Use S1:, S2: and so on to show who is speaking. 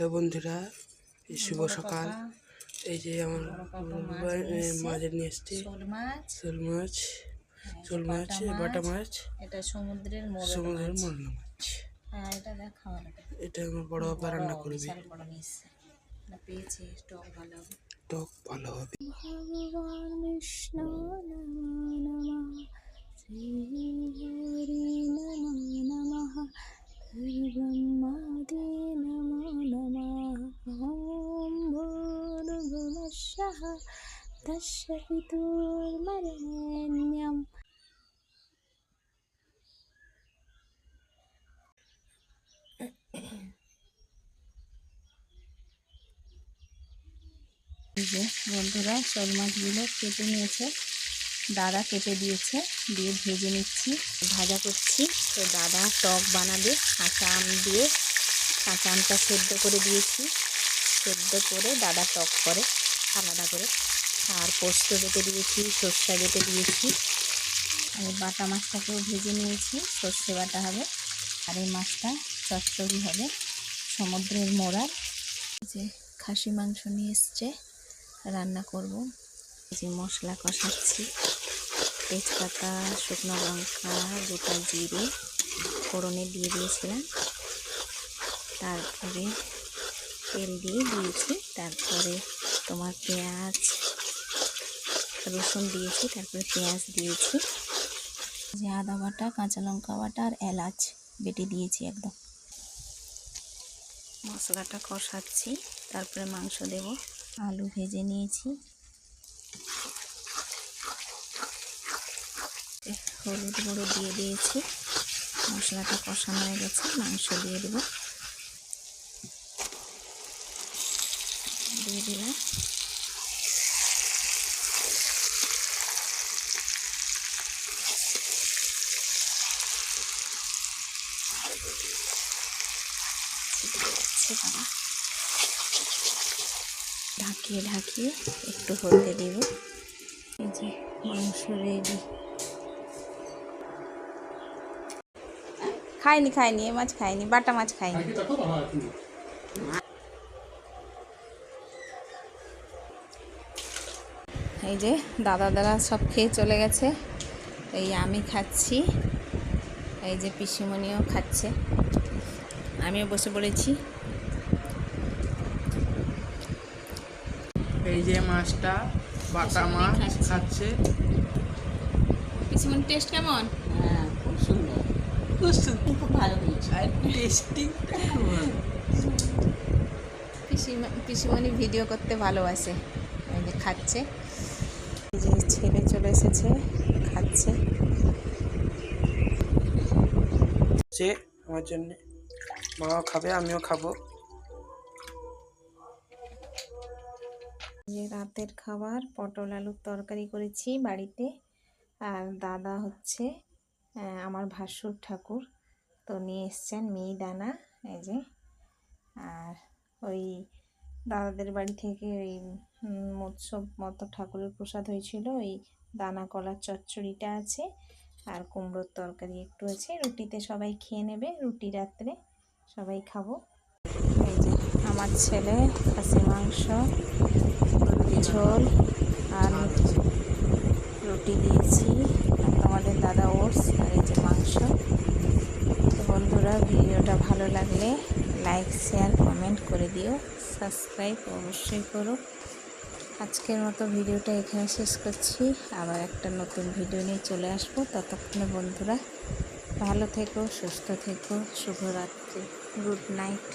S1: Hello বন্ধুরা শুভ সকাল। এই যে আমার মাঝে নিয়ে এসছি।
S2: শোল মাছ।
S1: শোল মাছ
S2: হ্যাঁ,
S1: মাছ
S2: বাটা
S1: মাছ।
S2: এটা সমুদ্রের
S1: সমুদ্রের মরলা মাছ।
S2: হ্যাঁ এটা
S1: আমার বড় বাবা রান্না করবে। টক ভালো হবে।
S2: ভগবান বিষ্ণু নমো নমঃ। শ্রী এই যে বন্ধুরা শোল মাছগুলো কেটে নিয়েছে, দাদা কেটে দিয়েছে, দিয়ে ভেজে নিচ্ছি, ভাজা করছি। তো দাদা টক বানাবে, কাঁচা আম দিয়ে, কাঁচা আমটা সেদ্ধ করে দিয়েছি। সেদ্ধ করে দাদা টক করে। আলাদা করে। আর পোস্ত বেটে দিয়েছি, সর্ষা বেটে দিয়েছি। আর বাটা মাছটাকেও ভেজে নিয়েছি, সর্ষে বাটা হবে। আর এই মাছটা চচ্চড়ি হবে সমুদ্রের মোড়ার। যে খাসি মাংস নিয়ে এসছে, রান্না করব। যে মশলা কষাচ্ছি, তেজপাতা, শুকনো লঙ্কা, গোটা জিরে, ফোড়নে দিয়ে দিয়েছিলাম। তারপরে তেল দিয়ে দিয়েছি, তারপরে তোমার পেঁয়াজ রসুন দিয়েছি, তারপরে পেঁয়াজ দিয়েছি। যে আদা বাটা, কাঁচা লঙ্কা বাটা আর এলাচ বেটে দিয়েছি একদম। মশলাটা কষাচ্ছি, তারপরে মাংস দেব। আলু ভেজে নিয়েছি। হলুদ গুঁড়ো দিয়ে দিয়েছি। মশলাটা কষানো হয়ে গেছে, মাংস দিয়ে দেব। দিয়ে দিলাম। বাবা ঢাকিয়ে ঢাকিয়ে একটু হতে দেব। এই যে মাংস রেডি খাইনি খাইনি এ মাছ খাইনি বাটা মাছ খাইনি। এই যে দাদা দাদা সব খেয়ে চলে গেছে। এই আমি খাচ্ছি। এই যে পিসিমণিও খাচ্ছে। আমিও বসে পড়েছি।
S1: এই যে মাছটা বাটা মাছ খাচ্ছে।
S2: পিসিমণি টেস্ট কেমন?
S3: হ্যাঁ খুব সুন্দর। খুব ভালো হয়েছে।
S1: টেস্টিং
S2: পিসিমা পিসিমণি ভিডিও করতে ভালোবাসে। এই যে খাচ্ছে। যে ছেলে চলে এসেছে খাচ্ছে।
S1: সে আমার জন্য মাও খাবে আমিও খাব।
S2: যে রাতের খাবার পটল আলুর তরকারি করেছি বাড়িতে। আর দাদা হচ্ছে আমার ভাসুর ঠাকুর। তো নিয়ে এসছেন মিহিদানা এই যে। আর ওই দাদাদের বাড়ি থেকে ওই মৎস্য মতো ঠাকুরের প্রসাদ হয়েছিল। ওই দানা কলার চচ্চড়িটা আছে আর কুমড়োর তরকারি একটু আছে। রুটিতে সবাই খেয়ে নেবে। রুটি রাত্রে সবাই খাব। এই যে আমার ছেলে খাসি মাংস ঝোল আর রুটি দিয়েছি। আর আমাদের দাদা ওটস আর এই যে মাংস। বন্ধুরা, ভিডিওটা ভালো লাগলে লাইক, শেয়ার, কমেন্ট করে দিও। সাবস্ক্রাইব অবশ্যই করো। আজকের মতো ভিডিওটা এখানে শেষ করছি। আবার একটা নতুন ভিডিও নিয়ে চলে আসব। ততক্ষণে বন্ধুরা, ভালো থেকো, সুস্থ থেকো, শুভরাত্রি। Good night.